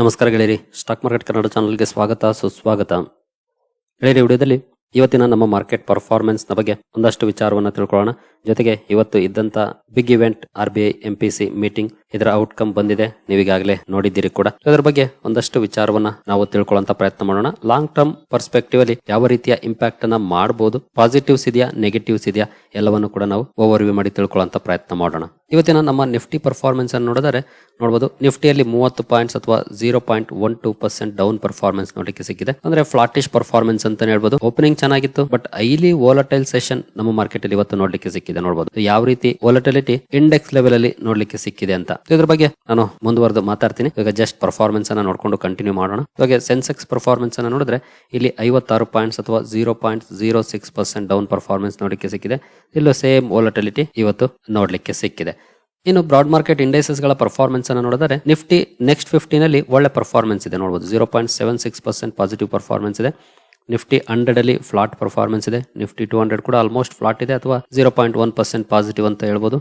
ನಮಸ್ಕಾರ ಗೆಳೆಯರಿ. Stock market Kannada ಚಾನಲ್ಗೆ ಸ್ವಾಗತ, ಸುಸ್ವಾಗತ. ಗೆಳೆಯರಿ ವಿಡಿಯೋದಲ್ಲಿ ಇವತ್ತಿನ ನಮ್ಮ ಮಾರ್ಕೆಟ್ ಪರ್ಫಾರ್ಮೆನ್ಸ್ನ ಬಗ್ಗೆ ಒಂದಷ್ಟು ವಿಚಾರವನ್ನು ತಿಳ್ಕೊಳ್ಳೋಣ. ಜೊತೆಗೆ ಇವತ್ತು ಇದ್ದಂತ big event R B I M P C meeting ಇದರ ಔಟ್ಕಮ್ ಬಂದಿದೆ. ನೀವೀಗಾಗಲೇ ನೋಡಿದ್ದೀರಿ ಕೂಡ. ಇದರ ಬಗ್ಗೆ ಒಂದಷ್ಟು ವಿಚಾರವನ್ನ ನಾವು ತಿಳ್ಕೊಳ್ಳುವಂತ ಪ್ರಯತ್ನ ಮಾಡೋಣ. ಲಾಂಗ್ ಟರ್ಮ್ ಪರ್ಸ್ಪೆಕ್ಟಿವ್ ಅಲ್ಲಿ ಯಾವ ರೀತಿಯ ಇಂಪ್ಯಾಕ್ಟ್ ಅನ್ನ ಮಾಡಬಹುದು ಪಾಸಿಟಿವ್ಸ್ ಇದೆಯಾ ನೆಗೆಟಿವ್ಸ್ ಇದೆಯಾ ಎಲ್ಲವನ್ನು ಕೂಡ ನಾವು ಓವರ್ ವ್ಯೂ ಮಾಡಿ ತಿಳ್ಕೊಳ್ಳುವಂತ ಪ್ರಯತ್ನ ಮಾಡೋಣ. ಇವತ್ತಿನ ನಮ್ಮ ನಿಫ್ಟಿ ಪರ್ಫಾರ್ಮೆನ್ಸ್ ಅನ್ನು ನೋಡಿದರೆ ನೋಡಬಹುದು ನಿಫ್ಟಿಯಲ್ಲಿ ಮೂವತ್ತು ಪಾಯಿಂಟ್ಸ್ ಅಥವಾ zero point one two percent down performance ನೋಡಲಿಕ್ಕೆ ಸಿಕ್ಕಿದೆ. ಅಂದ್ರೆ ಫ್ಲಾಟಿಶ್ ಪರ್ಫಾರ್ಮೆನ್ಸ್ ಅಂತ ಹೇಳ್ಬೋದು. ಓಪನಿಂಗ್ ಚೆನ್ನಾಗಿತ್ತು ಬಟ್ ಐಲಿ ವೋಲಟೈಲ್ ಸೆಷನ್ ನಮ್ಮ ಮಾರ್ಕೆಟ್ ಅಲ್ಲಿ ಇವತ್ತು ನೋಡ್ಲಿಕ್ಕೆ ಸಿಕ್ಕಿದೆ ನೋಡಬಹುದು ಯಾವ ರೀತಿ ವೋಲಟಿಲಿಟಿ ಇಂಡೆಕ್ಸ್ ಲೆವೆಲ್ ಅಲ್ಲಿ ನೋಡ್ಲಿಕ್ಕೆ ಸಿಕ್ಕಿದೆ ಅಂತ ಇದ್ರ ಬಗ್ಗೆ ನಾನು ಮುಂದುವರೆದು ಮಾತಾಡ್ತೀನಿ. ಇವಾಗ ಜಸ್ಟ್ ಪರ್ಫಾರ್ಮೆನ್ಸ್ ಅನ್ನ ನೋಡ್ಕೊಂಡು ಕಂಟಿನ್ಯೂ ಮಾಡೋಣ. ಇವಾಗ ಸೆನ್ಸೆಕ್ಸ್ ಪರ್ಫಾರ್ಮೆನ್ಸ್ ಅನ್ನ ನೋಡಿದ್ರೆ ಇಲ್ಲಿ ಐವತ್ತಾರು ಪಾಯಿಂಟ್ಸ್ ಅಥವಾ zero point zero six percent down performance ನೋಡಲಿಕ್ಕೆ ಸಿಕ್ಕಿದೆ. ಇಲ್ಲೂ ಸೇಮ್ ವೋಲಟಿಲಿಟಿ ಇವತ್ತು ನೋಡಲಿಕ್ಕೆ ಸಿಕ್ಕಿದೆ. ಇನ್ನು ಬ್ರಾಡ್ ಮಾರ್ಕೆಟ್ ಇಂಡೈಸಸ್ಗಳ ಪರ್ಫಾರ್ಮೆನ್ಸ್ ಅನ್ನು ನೋಡಿದರೆ ನಿಫ್ಟಿ ನೆಕ್ಸ್ಟ್ ಫಿಫ್ಟಿನಲ್ಲಿ ಒಳ್ಳೆ ಪರ್ಫಾರ್ಮೆನ್ಸ್ ಇದೆ. ನೋಡಬಹುದು zero point seven six percent positive performance ಇದೆ. ನಿಫ್ಟಿ ಹಂಡ್ರೆಡ್ ಅಲ್ಲಿ ಫ್ಲಾಟ್ ಪರ್ಫಾರ್ಮೆನ್ಸ್ ಇದೆ. ನಿಫ್ಟಿ ಟೂ ಹಂಡ್ರೆಡ್ ಕೂಡ ಆಲ್ಮೋಸ್ಟ್ ಫ್ಲಾಟ್ ಇದೆ ಅಥವಾ zero point one percent positive ಅಂತ ಹೇಳ್ಬೋದು.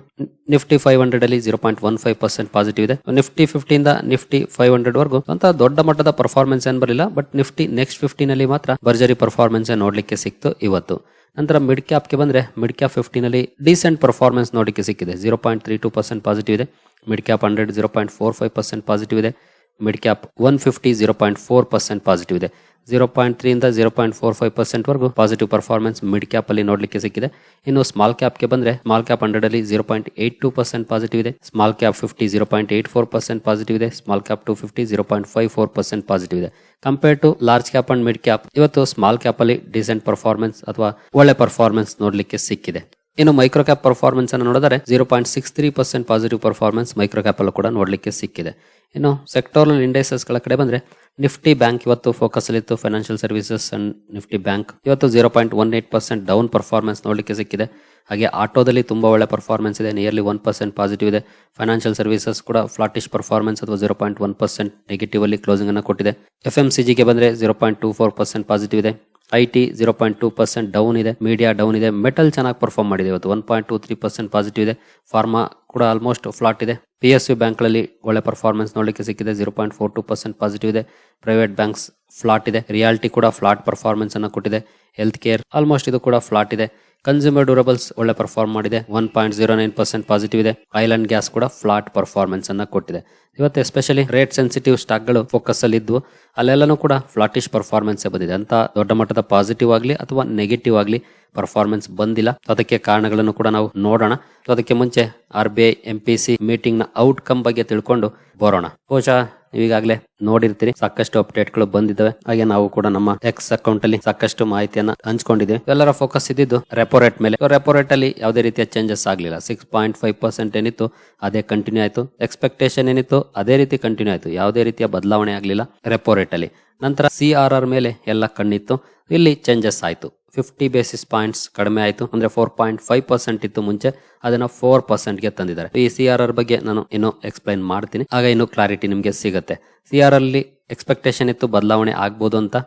ನಿಫ್ಟಿ ಫೈವ್ ಹಂಡ್ರೆಡ್ ಅಲ್ಲಿ zero point one five percent positive ಇದೆ. ನಿಫ್ಟಿ ಫಿಫ್ಟಿಯಿಂದ ನಿಫ್ಟಿ ಫೈವ್ ಹಂಡ್ರೆಡ್ ವರೆಗೂ ಅಂತ ದೊಡ್ಡ ಮಟ್ಟದ ಪರ್ಫಾರ್ಮೆನ್ಸ್ ಏನ್ ಬರಲಿಲ್ಲ ಬಟ್ ನಿಫ್ಟಿ ನೆಕ್ಸ್ಟ್ ಫಿಫ್ಟಿನಲ್ಲಿ ಅಲ್ಲಿ ಮಾತ್ರ ಭರ್ಜರಿ ಪರ್ಫಾರ್ಮೆನ್ಸ್ ನೋಡಲಿಕ್ಕೆ ಸಿಕ್ತು ಇವತ್ತು. ನಂತರ ಮಿಡ್ ಕ್ಯಾಪ್ಗೆ ಬಂದ್ರೆ ಮಿಡ್ ಕ್ಯಾಪ್ ಫಿಫ್ಟೀನ್ ಅಲ್ಲಿ ಡೀಸೆಂಟ್ ಪರ್ಫಾರ್ಮೆನ್ಸ್ ನೋಡಲಿಕ್ಕೆ ಸಿಕ್ಕಿದೆ. Zero point three two percent positive ಇದೆ. Mid cap hundred zero point four five percent positive ಇದೆ. Mid cap one fifty zero point four percent positive ಇದೆ. ಜೀರೋ ಪಾಯಿಂಟ್ ತ್ರೀ ಇಂದ zero point four five percent ವರೆಗೂ positive performance mid cap ಅಲ್ಲಿ ನೋಡಲಿಕ್ಕೆ ಸಿಕ್ಕಿದೆ. ಇನ್ನು small ಕ್ಯಾಪ್ಗೆ ಬಂದ್ರೆ ಸ್ಮಾಲ್ ಕ್ಯಾಪ್ ಹಂಡ್ರೆಡ್ ಅಲ್ಲಿ zero point eight two percent positive ಇದೆ. Small cap fifty zero point eight four percent positive ಇದೆ. Small cap two fifty zero point five four percent positive ಇದೆ. Compare to large cap and mid cap ಇವತ್ತು small cap ಅಲ್ಲಿ decent performance ಅಥವಾ ಒಳ್ಳೆ performance ನೋಡಲಿಕ್ಕೆ ಸಿಕ್ಕಿದೆ. ಇನ್ನು micro cap performance ಅನ್ನು ನೋಡಿದರೆ zero point six three percent positive performance micro cap ಅಲ್ಲೂ ಕೂಡ ನೋಡಲಿಕ್ಕೆ ಸಿಕ್ಕಿದೆ. ಇನ್ನು ಸೆಕ್ಟೋರಲ್ ಇಂಡೈಸಸ್ಗಳ ಕಡೆ ಬಂದ್ರೆ ನಿಫ್ಟಿ ಬ್ಯಾಂಕ್ ಇವತ್ತು focus ಅಲ್ಲಿತ್ತು financial services and Nifty bank ಇವತ್ತು zero point one eight percent down performance ನೋಡಲಿಕ್ಕೆ ಸಿಕ್ಕಿದೆ. ಹಾಗೆ ಆಟೋದಲ್ಲಿ ತುಂಬಾ ಒಳ್ಳೆ ಪರ್ಫಾರ್ಮೆನ್ಸ್ ಇದೆ. ನಿಯರ್ಲಿ ಒನ್ ಪರ್ಸೆಂಟ್ ಪಾಸಿಟಿವ್ ಇದೆ. ಫೈನಾನ್ಷಿಯಲ್ ಸರ್ವಿಸಸ್ ಕೂಡ ಫ್ಲಾಟಿಶ್ ಪರ್ಫಾರ್ಮೆನ್ಸ್ ಅಥವಾ zero point one percent negative ಅಲ್ಲಿ ಕ್ಲೋಸಿಂಗ್ ಅನ್ನು ಕೊಟ್ಟಿದೆ. ಎಫ್ ಎಂ ಸಿ ಜಿಗೆ ಬಂದ್ರೆ zero point two four percent positive ಇದೆ. I T zero point two percent down ಇದೆ ಮೀಡಿಯಾ ಡೌನ್ ಇದೆ ಮೆಟಲ್ ಚೆನ್ನಾಗಿ ಪರ್ಫಾರ್ಮ್ ಮಾಡಿದೆ ಇವತ್ತು one point two three percent positive ಇದೆ ಫಾರ್ಮಾ ಕೂಡ ಆಲ್ಮೋಸ್ಟ್ ಫ್ಲಾಟ್ ಇದೆ. ಪಿ ಎಸ್ ಯು ಬ್ಯಾಂಕ್ಗಳಲ್ಲಿ ಒಳ್ಳೆ ಪರ್ಫಾರ್ಮೆನ್ಸ್ ನೋಡಲಿಕ್ಕೆ ಸಿಕ್ಕಿದೆ zero point four two percent positive ಇದೆ. ಪ್ರೈವೇಟ್ ಬ್ಯಾಂಕ್ಸ್ ಫ್ಲಾಟ್ ಇದೆ ರಿಯಾಲಿಟಿ ಕೂಡ ಫ್ಲಾಟ್ ಪರ್ಫಾರ್ಮೆನ್ಸ್ ಅನ್ನು ಕೊಟ್ಟಿದೆ ಹೆಲ್ತ್ ಕೇರ್ ಆಲ್ಮೋಸ್ಟ್ ಇದು ಕೂಡ ಫ್ಲಾಟ್ ಇದೆ. ಕನ್ಸ್ಯೂಮರ್ ಡ್ಯೂರಬಲ್ಸ್ ಒಳ್ಳೆ ಪರ್ಫಾರ್ಮ್ ಮಾಡಿದೆ. One point zero nine percent positive ಇದೆ. ಆಯಿಲ್ ಅಂಡ್ ಗ್ಯಾಸ್ ಕೂಡ ಫ್ಲಾಟ್ ಪರ್ಫಾರ್ಮೆನ್ಸ್ ಅನ್ನ ಕೊಟ್ಟಿದೆ. ಇವತ್ತು ಎಸ್ಪೆಷಲಿ ರೇಟ್ ಸೆನ್ಸಿಟಿವ್ ಸ್ಟಾಕ್ಗಳು ಫೋಕಸ್ ಅಲ್ಲಿ ಇದ್ವು. ಅಲ್ಲೆಲ್ಲನೂ ಕೂಡ ಫ್ಲಾಟಿಶ್ ಪರ್ಫಾರ್ಮೆನ್ಸ್ ಬಂದಿದೆ. ಅಂತ ದೊಡ್ಡ ಮಟ್ಟದ ಪಾಸಿಟಿವ್ ಆಗಲಿ ಅಥವಾ ನೆಗೆಟಿವ್ ಆಗಲಿ ಪರ್ಫಾರ್ಮೆನ್ಸ್ ಬಂದಿಲ್ಲ. ಅದಕ್ಕೆ ಕಾರಣಗಳನ್ನು ಕೂಡ ನಾವು ನೋಡೋಣ. ಅದಕ್ಕೆ ಮುಂಚೆ R B I M P C ಮೀಟಿಂಗ್ನ outcome ಬಗ್ಗೆ ತಿಳ್ಕೊಂಡು ಬರೋಣ. ಬಹುಶಃ ನೀವೀಗಾಗಲೇ ನೋಡಿರ್ತೀರಿ. ಸಾಕಷ್ಟು ಅಪ್ಡೇಟ್ಗಳು ಬಂದಿದ್ದಾವೆ ಹಾಗೆ ನಾವು ಕೂಡ ನಮ್ಮ ಎಕ್ಸ್ ಅಕೌಂಟ್ ಅಲ್ಲಿ ಸಾಕಷ್ಟು ಮಾಹಿತಿಯನ್ನ ಹಂಚ್ಕೊಂಡಿದ್ದೀವಿ. ಎಲ್ಲರ ಫೋಕಸ್ ಇದ್ದಿದ್ದು ರೆಪೋ ರೇಟ್ ಮೇಲೆ. ರೆಪೋ ರೇಟ್ ಅಲ್ಲಿ ಯಾವುದೇ ರೀತಿಯ ಚೇಂಜಸ್ ಆಗಲಿಲ್ಲ. ಸಿಕ್ಸ್ ಪಾಯಿಂಟ್ ಫೈವ್ ಪರ್ಸೆಂಟ್ ಏನಿತ್ತು, ಅದೇ ಕಂಟಿನ್ಯೂ ಆಯಿತು. ಎಕ್ಸ್ಪೆಕ್ಟೇಷನ್ ಏನಿತ್ತು, ಅದೇ ರೀತಿ ಕಂಟಿನ್ಯೂ ಆಯಿತು. ಯಾವುದೇ ರೀತಿಯ ಬದಲಾವಣೆ ಆಗಲಿಲ್ಲ ರೆಪೋ ರೇಟ್ ಅಲ್ಲಿ. ನಂತರ ಸಿ ಆರ್ ಆರ್ ಮೇಲೆ ಎಲ್ಲ ಕಣ್ಣಿತ್ತು. ಇಲ್ಲಿ ಚೇಂಜಸ್ ಆಯಿತು. ಫಿಫ್ಟಿ ಬೇಸಿಸ್ ಪಾಯಿಂಟ್ಸ್ ಕಡಿಮೆ ಆಯಿತು. ಅಂದ್ರೆ ಫೋರ್ ಪಾಯಿಂಟ್ ಫೈವ್ ಪರ್ಸೆಂಟ್ ಇತ್ತು ಮುಂಚೆ. ಅದನ್ನ ಫೋರ್ ಪರ್ಸೆಂಟ್ಗೆ ತಂದಿದ್ದಾರೆ. ಈ ಸಿ ಆರ್ ಆರ್ ಬಗ್ಗೆ ನಾನು ಇನ್ನು ಎಕ್ಸ್ಪ್ಲೈನ್ ಮಾಡ್ತೀನಿ. ಆಗ ಇನ್ನೂ ಕ್ಲಾರಿಟಿ ನಿಮಗೆ ಸಿಗುತ್ತೆ. ಸಿ ಆರ್ ಅಲ್ಲಿ ಎಕ್ಸ್ಪೆಕ್ಟೇಷನ್ ಇತ್ತು, ಬದಲಾವಣೆ ಆಗ್ಬೋದು ಅಂತ.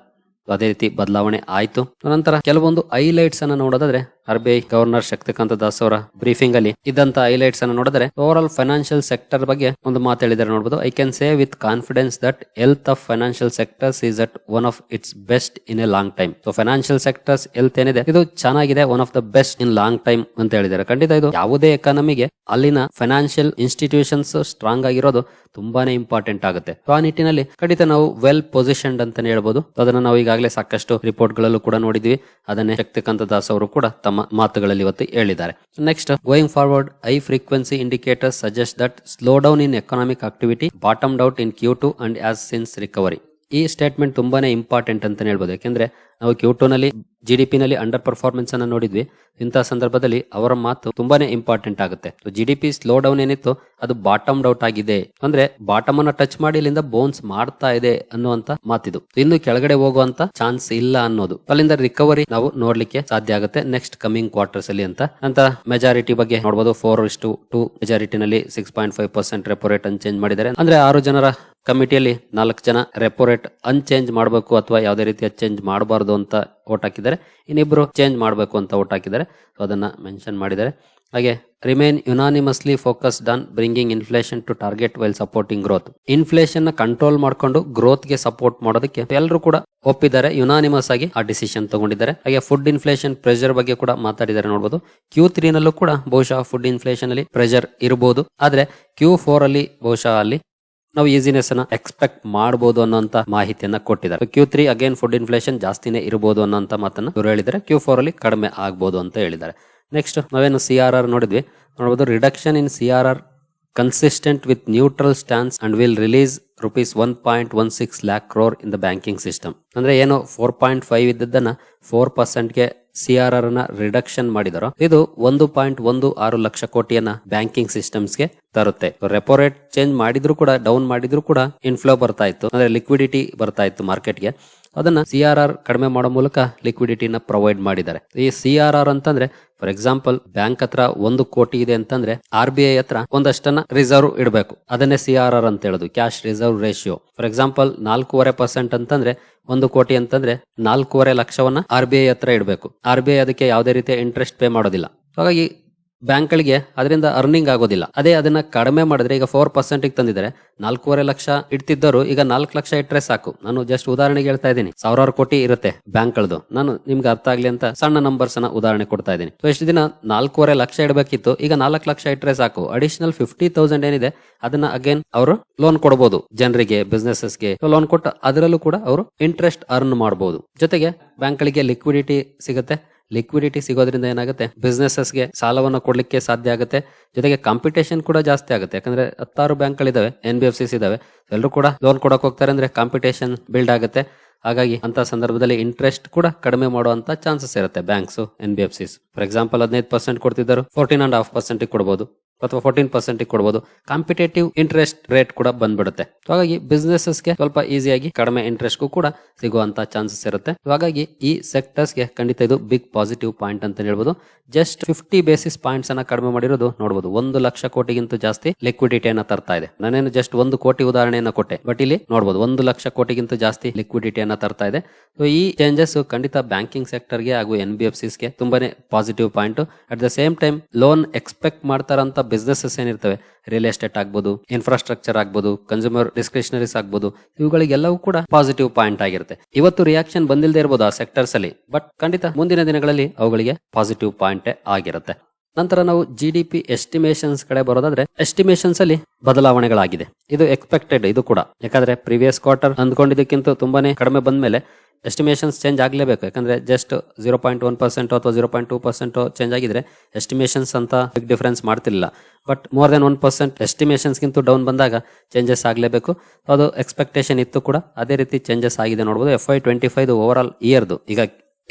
ಅದೇ ರೀತಿ ಬದಲಾವಣೆ ಆಯಿತು. ನಂತರ ಕೆಲವೊಂದು ಹೈಲೈಟ್ಸ್ ಅನ್ನು ನೋಡೋದಾದ್ರೆ R B I governor Shaktikanta Das ಅವರ ಬ್ರೀಫಿಂಗ್ ಅಲ್ಲಿ ಇದ್ದಂತ ಹೈಲೈಟ್ಸ್ ಅನ್ನು ನೋಡಿದ್ರೆ ಓವರ್ ಆಲ್ ಫೈನಾನ್ಷಿಯಲ್ ಸೆಕ್ಟರ್ ಬಗ್ಗೆ ಒಂದು ಮಾತು ಹೇಳಿದ್ರೆ ನೋಡಬಹುದು I can say with confidence that health of financial sectors is at one of its best in a long time so financial sectors health ಏನಿದೆ? ಇದು ಚೆನ್ನಾಗಿದೆ one of the best in long time ಅಂತ ಹೇಳಿದ್ದಾರೆ. ಖಂಡಿತ ಇದು ಯಾವುದೇ ಎಕಾನಮಿಗೆ ಅಲ್ಲಿನ financial institutions strong ಆಗಿರೋದು ತುಂಬಾನೇ ಇಂಪಾರ್ಟೆಂಟ್ ಆಗುತ್ತೆ. ಸೊ ಆ ನಿಟ್ಟಿನಲ್ಲಿ ಖಂಡಿತ ನಾವು ವೆಲ್ ಪೊಸಿಷನ್ಡ್ ಅಂತಾನೆ ಹೇಳ್ಬೋದು. ಅದನ್ನ ನಾವು ಈಗಾಗಲೇ ಸಾಕಷ್ಟು ರಿಪೋರ್ಟ್ ಗಳಲ್ಲೂ ಕೂಡ ನೋಡಿದ್ವಿ ಅದನ್ನೇ ಶಕ್ತಿಕಾಂತ ದಾಸ್ ಅವರು ಕೂಡ ತಮ್ಮ ಮಾತುಗಳಲ್ಲಿ ಇವತ್ತು ಹೇಳಿದ್ದಾರೆ. Next going forward high frequency indicator suggest that slow down in economic activity bottomed out in Q two and has since recovery ಈ ಸ್ಟೇಟ್ಮೆಂಟ್ ತುಂಬಾನೇ ಇಂಪಾರ್ಟೆಂಟ್ ಅಂತ ಹೇಳ್ಬೋದು. ಯಾಕೆಂದ್ರೆ ನಾವು ಕ್ಯೂ ಟು ನಲ್ಲಿ ಜಿ ಡಿ ನಲ್ಲಿ ಅಂಡರ್ ಪರ್ಫಾರ್ಮೆನ್ಸ್ ಅನ್ನ ನೋಡಿದ್ವಿ. ಇಂತಹ ಸಂದರ್ಭದಲ್ಲಿ ಅವರ ಮಾತು ತುಂಬಾನೇ ಇಂಪಾರ್ಟೆಂಟ್ ಆಗುತ್ತೆ. G D P slow down ಏನಿತ್ತು? ಅದು ಬಾಟಮ್ ಡೌಟ್ ಆಗಿದೆ. ಅಂದ್ರೆ ಬಾಟಮ್ ಅನ್ನ ಟಚ್ ಮಾಡಿ ಇಲ್ಲಿಂದ ಬೋನ್ಸ್ ಮಾಡ್ತಾ ಇದೆ ಅನ್ನುವಂತ ಮಾತಿದು. ಇನ್ನು ಕೆಳಗಡೆ ಹೋಗುವಂತ ಚಾನ್ಸ್ ಇಲ್ಲ ಅನ್ನೋದು. ಅಲ್ಲಿಂದ ರಿಕವರಿ ನಾವು ನೋಡ್ಲಿಕ್ಕೆ ಸಾಧ್ಯ ಆಗುತ್ತೆ ನೆಕ್ಸ್ಟ್ ಕಮಿಂಗ್ ಕ್ವಾರ್ಟರ್ಸ್ ಅಲ್ಲಿ ಅಂತ. ಅಂತ ಮೆಜಾರಿಟಿ ಬಗ್ಗೆ ನೋಡಬಹುದು ಫೋರ್ ಇಷ್ಟು two ಮೆಜಾರಿಟಿನಲ್ಲಿ six point five percent repo rate ಅನ್ನು ಚೇಂಜ್ ಮಾಡಿದ್ದಾರೆ. ಅಂದ್ರೆ ಆರು ಜನರ ಕಮಿಟಿಯಲ್ಲಿ ನಾಲ್ಕು ಜನ ರೆಪೋ ರೇಟ್ ಅನ್ಚೇಂಜ್ ಮಾಡಬೇಕು ಅಥವಾ ಯಾವುದೇ ರೀತಿಯ ಚೇಂಜ್ ಮಾಡಬಾರ್ದು ಅಂತ ಓಟ್ ಹಾಕಿದ್ದಾರೆ. ಇನ್ನಿಬ್ರು ಚೇಂಜ್ ಮಾಡಬೇಕು ಅಂತ ಓಟ್ ಹಾಕಿದ್ದಾರೆ. ಸೊ ಅದನ್ನ ಮೆನ್ಷನ್ ಮಾಡಿದ್ದಾರೆ. ಹಾಗೆ remain unanimously focused on bringing inflation to target while supporting growth ಇನ್ಫ್ಲೇಷನ್ನ control ಮಾಡಿಕೊಂಡು ಗ್ರೋತ್ಗೆ ಸಪೋರ್ಟ್ ಮಾಡೋದಕ್ಕೆ ಎಲ್ಲರೂ ಕೂಡ ಒಪ್ಪಿದ್ದಾರೆ. ಯುನಾನಿಮಸ್ ಆಗಿ ಆ ಡಿಸಿಷನ್ ತಗೊಂಡಿದ್ದಾರೆ. ಹಾಗೆ ಫುಡ್ ಇನ್ಫ್ಲೇಷನ್ ಪ್ರೆಷರ್ ಬಗ್ಗೆ ಕೂಡ ಮಾತಾಡಿದ್ದಾರೆ ನೋಡಬಹುದು ಕ್ಯೂ ತ್ರೀ ನಲ್ಲೂ ಕೂಡ ಬಹುಶಃ ಫುಡ್ ಇನ್ಫ್ಲೇಷನ್ ಅಲ್ಲಿ ಪ್ರೆಷರ್ ಇರಬಹುದು ಆದ್ರೆ ಕ್ಯೂ ಫೋರ್ ಅಲ್ಲಿ ಬಹುಶಃ ಅಲ್ಲಿ ನಾವು ಈಸಿನೆಸ್ ಅನ್ನ ಎಕ್ಸ್ಪೆಕ್ಟ್ ಮಾಡಬಹುದು ಅನ್ನೋಂತ ಮಾಹಿತಿಯನ್ನ ಕೊಟ್ಟಿದ್ದಾರೆ. Q three again food inflation ಜಾಸ್ತಿನೇ ಇರಬಹುದು ಅನ್ನೋಂತ ಮಾತನ್ನ ಇವರು ಹೇಳಿದ್ದಾರೆ. ಕ್ಯೂ ಫೋರ್ ಅಲ್ಲಿ ಕಡಿಮೆ ಆಗ್ಬಹುದು ಅಂತ ಹೇಳಿದ್ದಾರೆ. ನೆಕ್ಸ್ಟ್ ನಾವೇನು ಸಿ ಆರ್ ಆರ್ ನೋಡಿದ್ವಿ. ನೋಡಬಹುದು reduction in C R R consistent with neutral stance and will release rupees one point one six lakh crore in the banking system ಅಂದ್ರೆ ಏನು ಫೋರ್ ಪಾಯಿಂಟ್ ಫೈವ್ ಇದ್ದದನ್ನ ಫೋರ್ ಪರ್ಸೆಂಟ್ಗೆ C R ಆರ್ನ reduction ಮಾಡಿದಾರೋ, ಇದು ಒಂದು ಪಾಯಿಂಟ್ ಒಂದು ಆರು ಲಕ್ಷ ಕೋಟಿಯನ್ನ ಬ್ಯಾಂಕಿಂಗ್ ಸಿಸ್ಟಮ್ಸ್ಗೆ ತರುತ್ತೆ ರೆಪೋ ರೇಟ್ ಚೇಂಜ್ ಮಾಡಿದ್ರು ಕೂಡ ಡೌನ್ ಮಾಡಿದ್ರು ಕೂಡ ಇನ್ಫ್ಲೋ ಬರ್ತಾ ಇತ್ತು. ಅಂದ್ರೆ ಲಿಕ್ವಿಡಿಟಿ ಬರ್ತಾ ಇತ್ತು ಮಾರ್ಕೆಟ್ಗೆ ಅದನ್ನ ಸಿ ಆರ್ ಆರ್ ಕಡಿಮೆ ಮಾಡೋ ಮೂಲಕ ಲಿಕ್ವಿಡಿಟಿನ ಪ್ರೊವೈಡ್ ಮಾಡಿದ್ದಾರೆ. ಈ ಸಿ ಆರ್ ಆರ್ ಅಂತಂದ್ರೆ ಫಾರ್ ಎಕ್ಸಾಂಪಲ್ ಬ್ಯಾಂಕ್ ಹತ್ರ ಒಂದು ಕೋಟಿ ಇದೆ ಅಂತಂದ್ರೆ ಆರ್ ಬಿ ಐ ಹತ್ರ ಒಂದಷ್ಟನ್ನ ರಿಸರ್ವ್ ಇಡಬೇಕು. ಅದನ್ನೇ ಸಿ ಆರ್ ಆರ್ ಅಂತ ಹೇಳುದು cash reserve ratio for example ನಾಲ್ಕೂವರೆ ಪರ್ಸೆಂಟ್ ಅಂತಂದ್ರೆ, ಒಂದು ಕೋಟಿ ಅಂತಂದ್ರೆ, ನಾಲ್ಕೂವರೆ ಲಕ್ಷವನ್ನ ಆರ್ ಬಿ ಐ ಹತ್ರ ಇಡಬೇಕು. ಆರ್ ಬಿ ಐ ಅದಕ್ಕೆ ಯಾವುದೇ ರೀತಿಯ ಇಂಟ್ರೆಸ್ಟ್ ಪೇ ಮಾಡೋದಿಲ್ಲ. ಹಾಗಾಗಿ ಬ್ಯಾಂಕ್ಗಳಿಗೆ ಅದರಿಂದ ಅರ್ನಿಂಗ್ ಆಗೋದಿಲ್ಲ. ಅದೇ ಅದನ್ನ ಕಡಿಮೆ ಮಾಡಿದ್ರೆ ಈಗ ಫೋರ್ ಪರ್ಸೆಂಟ್ ತಂದಿದ್ರೆ ನಾಲ್ಕೂವರೆ ಲಕ್ಷ ಇಡ್ತಿದ್ದರು ಈಗ ನಾಲ್ಕು ಲಕ್ಷ ಇಟ್ಟರೆ ಸಾಕು. ನಾನು ಜಸ್ಟ್ ಉದಾಹರಣೆಗೆ ಹೇಳ್ತಾ ಇದ್ದೀನಿ. ಸಾವಿರಾರು ಕೋಟಿ ಇರುತ್ತೆ ಬ್ಯಾಂಕ್ಗಳದು. ನಾನು ನಿಮ್ಗೆ ಅರ್ಥ ಆಗ್ಲಿ ಅಂತ ಸಣ್ಣ ನಂಬರ್ಸ್ನ ಉದಾಹರಣೆ ಕೊಡ್ತಾ ಇದ್ದೀನಿ. ಸೊ ಎಷ್ಟು ದಿನ ನಾಲ್ಕೂವರೆ ಲಕ್ಷ ಇಡಬೇಕಿತ್ತು. ಈಗ ನಾಲ್ಕು ಲಕ್ಷ ಇಟ್ಟರೆ ಸಾಕು. ಅಡಿಷನಲ್ ಫಿಫ್ಟಿ ತೌಸಂಡ್ ಏನಿದೆ, ಅದನ್ನ ಅಗೇನ್ ಅವರು ಲೋನ್ ಕೊಡಬಹುದು ಜನರಿಗೆ ಬಿಸ್ನೆಸಸ್ಗೆ ಲೋನ್ ಕೊಟ್ಟು ಅದರಲ್ಲೂ ಕೂಡ ಅವರು ಇಂಟ್ರೆಸ್ಟ್ ಅರ್ನ್ ಮಾಡಬಹುದು ಜೊತೆಗೆ ಬ್ಯಾಂಕ್ ಗಳಿಗೆ ಲಿಕ್ವಿಡಿಟಿ ಸಿಗುತ್ತೆ. ಲಿಕ್ವಿಡಿಟಿ ಸಿಗೋದ್ರಿಂದ ಏನಾಗುತ್ತೆ? ಬಿಸ್ನೆಸಸ್ಗೆ ಸಾಲವನ್ನು ಕೊಡಲಿಕ್ಕೆ ಸಾಧ್ಯ ಆಗುತ್ತೆ. ಜೊತೆಗೆ ಕಾಂಪಿಟೇಷನ್ ಕೂಡ ಜಾಸ್ತಿ ಆಗುತ್ತೆ. ಯಾಕಂದ್ರೆ ಹತ್ತಾರು ಬ್ಯಾಂಕ್ಗಳಿದಾವೆ ಎನ್ ಬಿ ಎಫ್ ಸಿಸ್ ಇದಾವೆ. ಎಲ್ಲರೂ ಕೂಡ ಲೋನ್ ಕೊಡಕ್ ಹೋಗ್ತಾರೆ ಅಂದ್ರೆ ಕಾಂಪಿಟೇಷನ್ ಬಿಲ್ಡ್ ಆಗುತ್ತೆ. ಹಾಗಾಗಿ ಅಂತ ಸಂದರ್ಭದಲ್ಲಿ ಇಂಟ್ರೆಸ್ಟ್ ಕೂಡ ಕಡಿಮೆ ಮಾಡುವಂತ ಚಾನ್ಸಸ್ ಇರುತ್ತೆ banks N B F Cs for example ಹದಿನೈದು ಪರ್ಸೆಂಟ್ ಕೊಡ್ತಿದ್ದರು ಫೋರ್ಟೀನ್ ಅಂಡ್ ಹಾಫ್ ಪರ್ಸೆಂಟ್ ಕೊಡಬಹುದು ಅಥವಾ ಫೋರ್ಟೀನ್ ಪರ್ಸೆಂಟ್ ಕೊಡಬಹುದು ಕಾಂಪಿಟೇಟಿವ್ ಇಂಟ್ರೆಸ್ಟ್ ರೇಟ್ ಕೂಡ ಬಂದ್ಬಿಡುತ್ತೆ. ಹಾಗಾಗಿ ಬಿಸ್ನೆಸಸ್ಗೆ ಸ್ವಲ್ಪ ಈಸಿಯಾಗಿ ಕಡಿಮೆ ಇಂಟ್ರೆಸ್ಟ್ ಕೂಡ ಸಿಗುವಂತ ಚಾನ್ಸಸ್ ಇರುತ್ತೆ. ಹಾಗಾಗಿ ಈ ಸೆಕ್ಟರ್ಸ್ಗೆ ಖಂಡಿತ ಇದು ಬಿಗ್ ಪಾಸಿಟಿವ್ ಪಾಯಿಂಟ್ ಅಂತ ಹೇಳ್ಬೋದು. ಜಸ್ಟ್ ಫಿಫ್ಟಿ ಬೇಸಿಸ್ ಪಾಯಿಂಟ್ಸ್ ಅನ್ನ ಕಡಿಮೆ ಮಾಡಿರೋದು ನೋಡಬಹುದು ಒಂದು ಲಕ್ಷ ಕೋಟಿಗಿಂತ ಜಾಸ್ತಿ ಲಿಕ್ವಿಡಿಟಿಯನ್ನ ತರ್ತಾ ಇದೆ. ನಾನೇನು ಜಸ್ಟ್ ಒಂದು ಕೋಟಿ ಉದಾಹರಣೆಯನ್ನ ಕೊಟ್ಟೆ ಬಟ್ ಇಲ್ಲಿ ನೋಡಬಹುದು ಒಂದು ಲಕ್ಷ ಕೋಟಿಗಿಂತ ಜಾಸ್ತಿ ಲಿಕ್ವಿಡಿಟಿಯನ್ನ ತರ್ತಾ ಇದೆ. ಸೊ ಈ ಚೇಂಜಸ್ ಖಂಡಿತ ಬ್ಯಾಂಕಿಂಗ್ ಸೆಕ್ಟರ್ಗೆ ಹಾಗೂ ಎನ್ ಬಿ ಎಫ್ ಸಿಸ್ಗೆ ತುಂಬಾನೇ positive point at the same time loan expect ಮಾಡ್ತಾರಂತ ಬಿಸ್ನೆಸಸ್ ಏನಿರ್ತವೆ ರಿಯಲ್ ಎಸ್ಟೇಟ್ ಆಗ್ಬೋದು ಇನ್ಫ್ರಾಸ್ಟ್ರಕ್ಚರ್ ಆಗ್ಬೋದು ಕನ್ಸ್ಯೂಮರ್ ಡಿಸ್ಕ್ರಿಷನರೀಸ್ ಆಗ್ಬೋದು, ಇವುಗಳಿಗೆಲ್ಲವೂ ಕೂಡ ಪಾಸಿಟಿವ್ ಪಾಯಿಂಟ್ ಆಗಿರುತ್ತೆ. ಇವತ್ತು ರಿಯಾಕ್ಷನ್ ಬಂದಿಲ್ಲದೆ ಇರಬಹುದು ಆ ಸೆಕ್ಟರ್ಸ್ ಅಲ್ಲಿ ಬಟ್ ಖಂಡಿತ ಮುಂದಿನ ದಿನಗಳಲ್ಲಿ ಅವುಗಳಿಗೆ ಪಾಸಿಟಿವ್ ಪಾಯಿಂಟ್ ಆಗಿರುತ್ತೆ. ನಂತರ ನಾವು ಜಿ ಡಿ ಪಿ ಎಸ್ಟಿಮೇಷನ್ಸ್ ಕಡೆ ಬರೋದಾದ್ರೆ ಎಸ್ಟಿಮೇಷನ್ಸ್ ಅಲ್ಲಿ ಬದಲಾವಣೆಗಳಾಗಿದೆ. ಇದು ಎಕ್ಸ್ಪೆಕ್ಟೆಡ್ ಇದು ಕೂಡ. ಯಾಕಂದ್ರೆ ಪ್ರಿವಿಯಸ್ ಕ್ವಾರ್ಟರ್ ಅಂದ್ಕೊಂಡಿದ್ದಕ್ಕಿಂತ ತುಂಬಾನೇ ಕಡಿಮೆ ಬಂದ್ಮೇಲೆ ಎಸ್ಟಿಮೇಷನ್ಸ್ ಚೇಂಜ್ ಆಗಲೇಬೇಕು. ಯಾಕಂದರೆ just zero point one percent ಅಥವಾ zero point two percent change ಆಗಿದ್ರೆ ಎಸ್ಟಿಮೇಷನ್ಸ್ ಅಂತ ಬಿಗ್ ಡಿಫ್ರೆನ್ಸ್ ಮಾಡ್ತಿಲ್ಲ but more than one percent ಎಸ್ಟಿಮೇಷನ್ಸ್ಗಿಂತ down ಬಂದಾಗ ಚೇಂಜಸ್ ಆಗಲೇಬೇಕು. ಅದು ಎಕ್ಸ್ಪೆಕ್ಟೇಷನ್ ಇತ್ತು ಕೂಡ. ಅದೇ ರೀತಿ ಚೇಂಜಸ್ ಆಗಿದೆ ನೋಡ್ಬೋದು. F Y twenty five over all ಇಯರ್ದು ಈಗ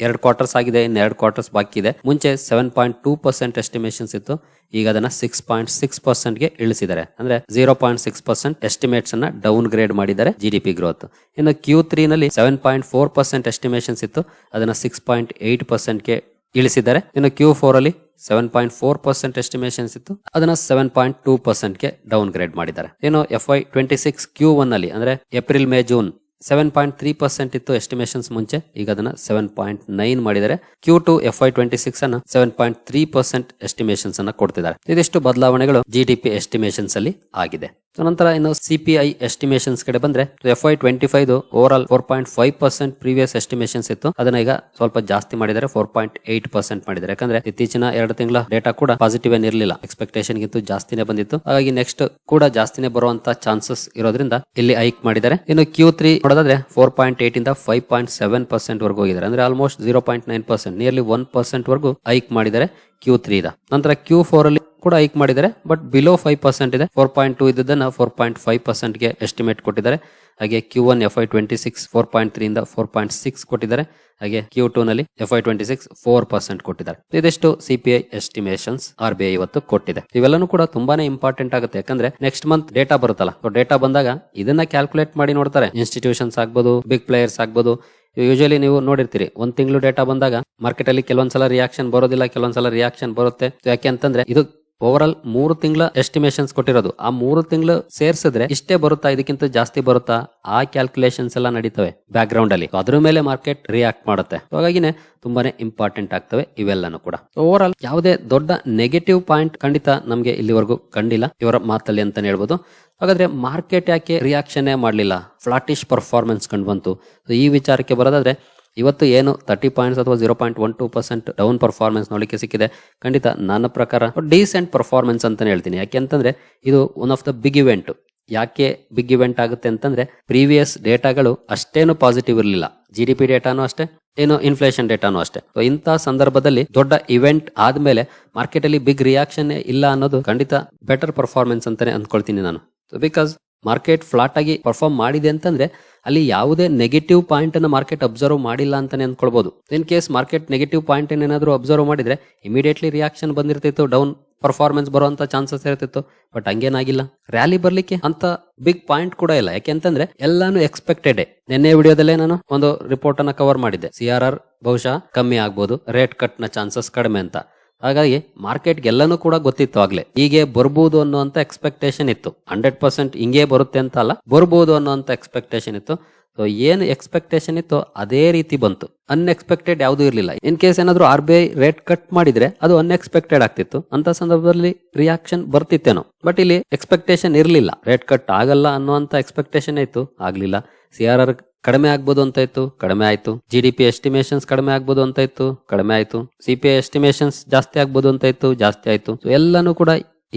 ಎರಡು ಕ್ವಾರ್ಟರ್ಸ್ ಆಗಿದೆ, ಇನ್ನು ಎರಡು ಕ್ವಾರ್ಟರ್ಸ್ ಬಾಕಿ ಇದೆ. ಮುಂಚೆ seven point two percent estimations ಇತ್ತು, ಈಗ ಅದನ್ನ ಸಿಕ್ಸ್ ಪಾಯಿಂಟ್ ಸಿಕ್ಸ್ ಪರ್ಸೆಂಟ್ಗೆ ಇಳಿಸಿದ್ದಾರೆ. ಅಂದ್ರೆ zero point six percent estimates ಅನ್ನ ಡೌನ್ ಗ್ರೇಡ್ ಮಾಡಿದ್ದಾರೆ ಜಿ ಡಿ ಪಿ ಗ್ರೋತ್ ಇನ್ನು ಕ್ಯೂ ತ್ರೀ ನಲ್ಲಿ seven point four percent estimations ಇತ್ತು, ಅದನ್ನ ಸಿಕ್ಸ್ ಪಾಯಿಂಟ್ ಏಟ್ ಪರ್ಸೆಂಟ್ಗೆ ಇಳಿಸಿದ್ದಾರೆ. ಇನ್ನು ಕ್ಯೂ ಫೋರ್ ಅಲ್ಲಿ seven point four percent estimations ಇತ್ತು, ಅದನ್ನ ಸೆವೆನ್ ಪಾಯಿಂಟ್ ಟೂ ಪರ್ಸೆಂಟ್ಗೆ ಡೌನ್ ಗ್ರೇಡ್ ಮಾಡಿದ್ದಾರೆ. ಇನ್ನು F Y twenty six Q one ಅಲ್ಲಿ, ಅಂದ್ರೆ April May June seven point three percent ಇತ್ತು ಎಸ್ಟಿಮೇಷನ್ಸ್ ಮುಂಚೆ. ಈಗ ಅದನ್ನ ಸೆವೆನ್ ಪಾಯಿಂಟ್ ನೈನ್ ಮಾಡಿದರೆ Q two F Y twenty six ಅನ್ನ seven point three percent estimations ಅನ್ನ ಕೊಡ್ತಿದ್ದಾರೆ. ಇದಿಷ್ಟು ಬದಲಾವಣೆಗಳು ಜಿಡಿಪಿ ಎಸ್ಟಿಮೇಷನ್ಸ್ ಅಲ್ಲಿ ಆಗಿದೆ. ನಂತರ ಇನ್ನು ಸಿಪಿಐ ಎಸ್ಟಿಮೇಷನ್ಸ್ ಕಡೆ ಬಂದ್ರೆ F Y twenty five over all four point five percent previous estimations ಇತ್ತು. ಅದನ್ನ ಈಗ ಸ್ವಲ್ಪ ಜಾಸ್ತಿ ಮಾಡಿದ್ದಾರೆ ಫೋರ್ ಪಾಯಿಂಟ್ ಏಟ್ ಪರ್ಸೆಂಟ್ ಮಾಡಿದ್ದಾರೆ ಯಾಕಂದ್ರೆ ಇತ್ತೀಚಿನ ಎರಡು ತಿಂಗಳ ಡೇಟಾ ಕೂಡ ಪಾಸಿಟಿವ್ ಏನಿರಲಿಲ್ಲ ಎಕ್ಸ್ಪೆಕ್ಟೇಷನ್ ಗಿಂತ ಜಾಸ್ತಿನೇ ಬಂದಿತ್ತು. ಹಾಗಾಗಿ ನೆಕ್ಸ್ಟ್ ಕೂಡ ಜಾಸ್ತಿನೇ ಬರುವಂತ ಚಾನ್ಸಸ್ ಇರೋದ್ರಿಂದ ಇಲ್ಲಿ ಐಕ್ ಮಾಡಿದ್ದಾರೆ ಇನ್ನು ಕ್ಯೂ ತ್ರೀ ನೋಡೋದಾದ್ರೆ ಫೋರ್ ಪಾಯಿಂಟ್ ಏಟ್ ಇಂದ ಫೈವ್ ಪಾಯಿಂಟ್ ಸೆವೆನ್ ಪರ್ಸೆಂಟ್ ವರೆಗೂ ಹೋಗಿದ್ದಾರೆ. ಅಂದ್ರೆ almost zero point nine percent nearly one percent ವರೆಗೂ ಐಕ್ ಮಾಡಿದ್ದಾರೆ ಕ್ಯೂ ತ್ರೀ ನಂತರ ಕ್ಯೂ ಫೋರ್ ಅಲ್ಲಿ ಕೂಡ ಹೈಕ್ ಮಾಡಿದ್ದಾರೆ. ಬಟ್ ಬಿಲೋ ಫೈವ್ ಪರ್ಸೆಂಟ್ ಇದೆ. ಫೋರ್ ಪಾಯಿಂಟ್ ಟೂ ಇದ್ದದನ್ನ ಫೋರ್ ಪಾಯಿಂಟ್ ಫೈವ್ ಪರ್ಸೆಂಟ್ಗೆ ಎಸ್ಟಿಮೇಟ್ ಕೊಟ್ಟಿದ್ದಾರೆ. ಹಾಗೆ Q one F Y twenty six four point three ಇಂದ ಫೋರ್ ಪಾಯಿಂಟ್ ಸಿಕ್ಸ್ ಕೊಟ್ಟಿದ್ದಾರೆ. ಹಾಗೆ ಕ್ಯೂ ಟೂ ನಲ್ಲಿ F Y twenty six four percent ಕೊಟ್ಟಿದ್ದಾರೆ. ಇದಿಷ್ಟು CPI estimations R B I ಇವತ್ತು ಕೊಟ್ಟಿದೆ. ಇವೆಲ್ಲನೂ ಕೂಡ ತುಂಬಾನೇ ಇಂಪಾರ್ಟೆಂಟ್ ಆಗುತ್ತೆ. ಯಾಕಂದ್ರೆ ನೆಕ್ಸ್ಟ್ ಮಂತ್ ಡೇಟಾ ಬರುತ್ತಲ್ಲ. ಡೇಟಾ ಬಂದಾಗ ಇದನ್ನ ಕ್ಯಾಲ್ಕುಲೇಟ್ ಮಾಡಿ ನೋಡ್ತಾರೆ. ಇನ್ಸ್ಟಿಟ್ಯೂಷನ್ಸ್ ಆಗ್ಬೋದು ಬಿಗ್ ಪ್ಲೇಯರ್ಸ್ ಆಗ್ಬೋದು. ಯೂಶಲಿ ನೀವು ನೋಡಿರ್ತೀರಿ, ಒಂದ್ ತಿಂಗಳು ಡೇಟಾ ಬಂದಾಗ ಮಾರ್ಕೆಟ್ ಅಲ್ಲಿ ಕೆಲವೊಂದ್ಸಲ ರಿಯಾಕ್ಷನ್ ಬರೋದಿಲ್ಲ, ಕೆಲವೊಂದ್ಸಲ ರಿಯಾಕ್ಷನ್ ಬರುತ್ತೆ. ಯಾಕೆ ಅಂತಂದ್ರೆ ಇದು ಓವರ್ ಆಲ್ ಮೂರು ತಿಂಗಳ ಎಸ್ಟಿಮೇಷನ್ಸ್ ಕೊಟ್ಟಿರೋದು. ಆ ಮೂರು ತಿಂಗಳು ಸೇರಿಸಿದ್ರೆ ಇಷ್ಟೇ ಬರುತ್ತಾ? ಇದಕ್ಕಿಂತ ಜಾಸ್ತಿ ಬರುತ್ತಾ? ಆ ಕ್ಯಾಲ್ಕುಲೇಷನ್ಸ್ ಎಲ್ಲ ನಡೀತವೆ ಬ್ಯಾಕ್ ಗ್ರೌಂಡ್ ಅಲ್ಲಿ ಅದ್ರ ಮೇಲೆ ಮಾರ್ಕೆಟ್ ರಿಯಾಕ್ಟ್ ಮಾಡುತ್ತೆ. ಹಾಗಾಗಿನೇ ತುಂಬಾನೇ ಇಂಪಾರ್ಟೆಂಟ್ ಆಗ್ತವೆ ಇವೆಲ್ಲನೂ ಕೂಡ. ಓವರ್ ಆಲ್ ಯಾವುದೇ ದೊಡ್ಡ ನೆಗೆಟಿವ್ ಪಾಯಿಂಟ್ ಖಂಡಿತ ನಮಗೆ ಇಲ್ಲಿವರೆಗೂ ಕಂಡಿಲ್ಲ. ಇವರ ಮಾತಲ್ಲಿ ಅಂತ ಹೇಳ್ಬೋದು. ಹಾಗಾದ್ರೆ ಮಾರ್ಕೆಟ್ ಯಾಕೆ ರಿಯಾಕ್ಷನ್ ಮಾಡಲಿಲ್ಲ? ಫ್ಲಾಟಿಶ್ ಪರ್ಫಾರ್ಮೆನ್ಸ್ ಕಂಡು ಬಂತು. ಈ ವಿಚಾರಕ್ಕೆ ಬರೋದಾದ್ರೆ ಇವತ್ತು ಏನು ತರ್ಟಿ ಪಾಯಿಂಟ್ಸ್ ಅಥವಾ zero point one two percent down performance ನೋಡಲಿಕ್ಕೆ ಸಿಕ್ಕಿದೆ. ಖಂಡಿತ ನನ್ನ ಪ್ರಕಾರ ಡೀಸೆಂಟ್ ಪರ್ಫಾರ್ಮೆನ್ಸ್ ಅಂತಾನೆ ಹೇಳ್ತೀನಿ. ಯಾಕೆ ಅಂತಂದ್ರೆ ಇದು one of the big event ಯಾಕೆ ಬಿಗ್ ಇವೆಂಟ್ ಆಗುತ್ತೆ ಅಂತಂದ್ರೆ ಪ್ರೀವಿಯಸ್ ಡೇಟಾಗಳು ಅಷ್ಟೇನು ಪಾಸಿಟಿವ್ ಇರಲಿಲ್ಲ. ಜಿ ಡಿ ಪಿ ಡೇಟಾನು ಅಷ್ಟೇ, ಏನು ಇನ್ಫ್ಲೇಷನ್ ಡೇಟಾನು ಅಷ್ಟೇ. ಸೊ ಇಂಥ ಸಂದರ್ಭದಲ್ಲಿ ದೊಡ್ಡ ಇವೆಂಟ್ ಆದ್ಮೇಲೆ ಮಾರ್ಕೆಟ್ ಅಲ್ಲಿ ಬಿಗ್ ರಿಯಾಕ್ಷನ್ ಇಲ್ಲ ಅನ್ನೋದು ಖಂಡಿತ ಬೆಟರ್ ಪರ್ಫಾರ್ಮೆನ್ಸ್ ಅಂತಾನೆ ಅಂದ್ಕೊಳ್ತೀನಿ ನಾನು. ಬಿಕಾಸ್ ಮಾರ್ಕೆಟ್ ಫ್ಲಾಟ್ ಆಗಿ ಪರ್ಫಾರ್ಮ್ ಮಾಡಿದೆ ಅಂತಂದ್ರೆ ಅಲ್ಲಿ ಯಾವುದೇ ನೆಗೆಟಿವ್ ಪಾಯಿಂಟ್ ಅನ್ನ ಮಾರ್ಕೆಟ್ ಅಬ್ಸರ್ವ್ ಮಾಡಿಲ್ಲ ಅಂತಾನೆ ಅಂದ್ಕೊಳ್ಬಹುದು in case market negative point ಏನಾದರೂ ಅಬ್ಸರ್ವ್ ಮಾಡಿದ್ರೆ ಇಮಿಡಿಯೇಟ್ಲಿ ರಿಯಾಕ್ಷನ್ ಬಂದಿರ್ತಿತ್ತು ಡೌನ್ ಪರ್ಫಾರ್ಮೆನ್ಸ್ ಬರುವಂತ ಚಾನ್ಸಸ್ ಇರ್ತಿತ್ತು ಬಟ್ ಹಂಗೇನಾಗಿಲ್ಲ. ರ್ಯಾಲಿ ಬರ್ಲಿಕ್ಕೆ ಅಂತ ಬಿಗ್ ಪಾಯಿಂಟ್ ಕೂಡ ಇಲ್ಲ. ಯಾಕೆಂತಂದ್ರೆ ಎಲ್ಲಾನು ಎಕ್ಸ್ಪೆಕ್ಟೆಡ್ ನಿನ್ನೆ ವಿಡಿಯೋದಲ್ಲೇ ನಾನು ಒಂದು ರಿಪೋರ್ಟ್ ಅನ್ನ ಕವರ್ ಮಾಡಿದ್ದೆ. ಸಿ ಆರ್ ಆರ್ ಬಹುಶಃ ಕಮ್ಮಿ ಆಗ್ಬೋದು ರೇಟ್ ಕಟ್ನ ಚಾನ್ಸಸ್ ಕಡಿಮೆ ಅಂತ. ಹಾಗಾಗಿ ಮಾರ್ಕೆಟ್ ಎಲ್ಲನೂ ಕೂಡ ಗೊತ್ತಿತ್ತು ಆಗ್ಲೇ. ಹೀಗೆ ಬರ್ಬೋದು ಅನ್ನುವಂತ ಎಕ್ಸ್ಪೆಕ್ಟೇಷನ್ ಇತ್ತು. ಹಂಡ್ರೆಡ್ ಪರ್ಸೆಂಟ್ ಹಿಂಗೆ ಬರುತ್ತೆ ಅಂತ ಅಲ್ಲ, ಬರ್ಬೋದು ಅನ್ನುವಂತ ಎಕ್ಸ್ಪೆಕ್ಟೇಷನ್ ಇತ್ತು. ಸೊ ಏನು ಎಕ್ಸ್ಪೆಕ್ಟೇಷನ್ ಇತ್ತು ಅದೇ ರೀತಿ ಬಂತು. ಅನ್ಎಕ್ಸ್ಪೆಕ್ಟೆಡ್ ಯಾವುದೂ ಇರಲಿಲ್ಲ. ಇನ್ ಕೇಸ್ ಏನಾದರೂ R B I rate cut ಮಾಡಿದ್ರೆ ಅದು ಅನ್ಎಕ್ಸ್ಪೆಕ್ಟೆಡ್ ಆಗ್ತಿತ್ತು. ಅಂತ ಸಂದರ್ಭದಲ್ಲಿ ರಿಯಾಕ್ಷನ್ ಬರ್ತಿತ್ತೇನೋ. ಬಟ್ ಇಲ್ಲಿ ಎಕ್ಸ್ಪೆಕ್ಟೇಷನ್ ಇರಲಿಲ್ಲ. ರೇಟ್ ಕಟ್ ಆಗಲ್ಲ ಅನ್ನುವಂತ ಎಕ್ಸ್ಪೆಕ್ಟೇಷನ್ ಇತ್ತು. ಆಗಲಿಲ್ಲ. ಸಿ ಆರ್ ಆರ್ ಕಡಿಮೆ ಆಗ್ಬೋದು ಅಂತ ಇತ್ತು, ಕಡಿಮೆ ಆಯ್ತು. ಜಿ ಡಿ ಪಿ ಎಸ್ಟಿಮೇಷನ್ಸ್ ಕಡಿಮೆ ಆಗ್ಬೋದು ಅಂತ ಇತ್ತು, ಕಡಿಮೆ ಆಯ್ತು. ಸಿ ಪಿ ಐ ಎಸ್ಟಿಮೇಷನ್ಸ್ ಜಾಸ್ತಿ ಆಗ್ಬೋದು ಅಂತ ಇತ್ತು, ಜಾಸ್ತಿ ಆಯ್ತು. ಎಲ್ಲಾನು ಕೂಡ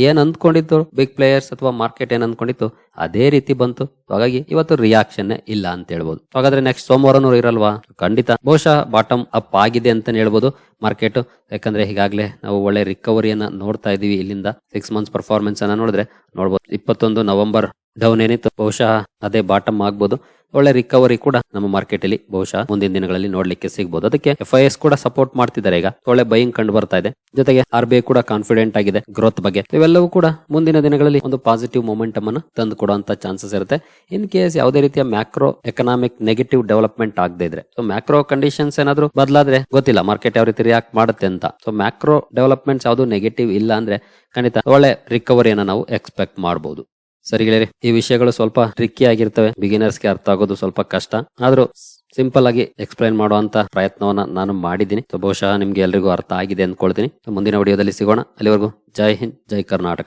ಏನ್ ಅಂದ್ಕೊಂಡಿತ್ತು ಬಿಗ್ ಪ್ಲೇಯರ್ಸ್ ಅಥವಾ ಮಾರ್ಕೆಟ್ ಏನ್ ಅಂದ್ಕೊಂಡಿತ್ತು, ಅದೇ ರೀತಿ ಬಂತು. ಹಾಗಾಗಿ ಇವತ್ತು ರಿಯಾಕ್ಷನ್ ಇಲ್ಲ ಅಂತ ಹೇಳ್ಬೋದು. ಹಾಗಾದ್ರೆ ನೆಕ್ಸ್ಟ್ ಸೋಮವಾರನೂ ಇರಲ್ವಾ? ಖಂಡಿತ. ಬಹುಶಃ ಬಾಟಮ್ ಅಪ್ ಆಗಿದೆ ಅಂತ ಹೇಳ್ಬೋದು ಮಾರ್ಕೆಟ್ ಯಾಕಂದ್ರೆ ಈಗಾಗಲೇ ನಾವು ಒಳ್ಳೆ ರಿಕವರಿಯನ್ನ ನೋಡ್ತಾ ಇದೀವಿ ಇಲ್ಲಿಂದ. ಸಿಕ್ಸ್ ಮಂತ್ಸ್ ಪರ್ಫಾರ್ಮೆನ್ಸ್ ಅನ್ನ ನೋಡಿದ್ರೆ ನೋಡ್ಬೋದು. ಇಪ್ಪತ್ತೊಂದು ನವೆಂಬರ್ ಡೌನ್ ಏನಿತ್ತು, ಬಹುಶಃ ಅದೇ ಬಾಟಮ್ ಆಗ್ಬೋದು. ಒಳ್ಳೆ ರಿಕವರಿ ಕೂಡ ನಮ್ಮ ಮಾರ್ಕೆಟ್ ಅಲ್ಲಿ ಬಹುಶಃ ಮುಂದಿನ ದಿನಗಳಲ್ಲಿ ನೋಡ್ಲಿಕ್ಕೆ ಸಿಗಬಹುದು ಅದಕ್ಕೆ ಎಫ್ ಐ ಎಸ್ ಕೂಡ ಸಪೋರ್ಟ್ ಮಾಡ್ತಿದ್ದಾರೆ ಈಗ. ಒಳ್ಳೆ ಬೈಯಿಂಗ್ ಕಂಡು ಬರ್ತಾ ಇದೆ. ಜೊತೆಗೆ ಆರ್ ಬಿ ಐ ಕೂಡ ಕಾನ್ಫಿಡೆಂಟ್ ಆಗಿದೆ ಗ್ರೋತ್ ಬಗ್ಗೆ. ಇವೆಲ್ಲವೂ ಕೂಡ ಮುಂದಿನ ದಿನಗಳಲ್ಲಿ ಒಂದು ಪಾಸಿಟಿವ್ ಮೊಮೆಂಟಮ್ ಅನ್ನು ತಂದು ಕೊಡುವಂತ ಚಾನ್ಸಸ್ ಇರುತ್ತೆ. ಇನ್ ಕೇಸ್ ಯಾವುದೇ ರೀತಿಯ ಮ್ಯಾಕ್ರೋ ಎಕನಾಮಿಕ್ ನೆಗೆಟಿವ್ ಡೆವಲಪ್ಮೆಂಟ್ ಆಗದೆ ಇದ್ರೆ. ಸೊ ಮ್ಯಾಕ್ರೋ ಕಂಡೀಷನ್ಸ್ ಏನಾದ್ರು ಬದಲಾದ್ರೆ ಗೊತ್ತಿಲ್ಲ. ಮಾರ್ಕೆಟ್ ಯಾವ ರೀತಿ ರಿಯಾಕ್ಟ್ ಮಾಡುತ್ತೆ ಅಂತ. ಸೊ ಮ್ಯಾಕ್ರೋ ಡೆವಲಪ್ಮೆಂಟ್ಸ್ ಯಾವುದು ನೆಗೆಟಿವ್ ಇಲ್ಲ ಅಂದ್ರೆ ಖಂಡಿತ ಒಳ್ಳೆ ರಿಕವರಿಯನ್ನು ನಾವು ಎಕ್ಸ್ಪೆಕ್ಟ್ ಮಾಡಬಹುದು ಸರಿ ಗೆಳೆಯರೆ, ಈ ವಿಷಯಗಳು ಸ್ವಲ್ಪ ಟ್ರಿಕ್ಕಿ ಆಗಿರ್ತವೆ. ಬಿಗಿನರ್ಸ್ಗೆ ಅರ್ಥ ಆಗೋದು ಸ್ವಲ್ಪ ಕಷ್ಟ. ಆದರೂ ಸಿಂಪಲ್ ಆಗಿ ಎಕ್ಸ್ಪ್ಲೈನ್ ಮಾಡುವಂತ ಪ್ರಯತ್ನವನ್ನ ನಾನು ಮಾಡಿದ್ದೀನಿ. ಬಹುಶಃ ನಿಮ್ಗೆ ಎಲ್ರಿಗೂ ಅರ್ಥ ಆಗಿದೆ ಅಂದ್ಕೊಳ್ತೀನಿ. ಮುಂದಿನ ವಿಡಿಯೋದಲ್ಲಿ ಸಿಗೋಣ. ಅಲ್ಲಿವರೆಗೂ ಜೈ ಹಿಂದ್, ಜೈ ಕರ್ನಾಟಕ.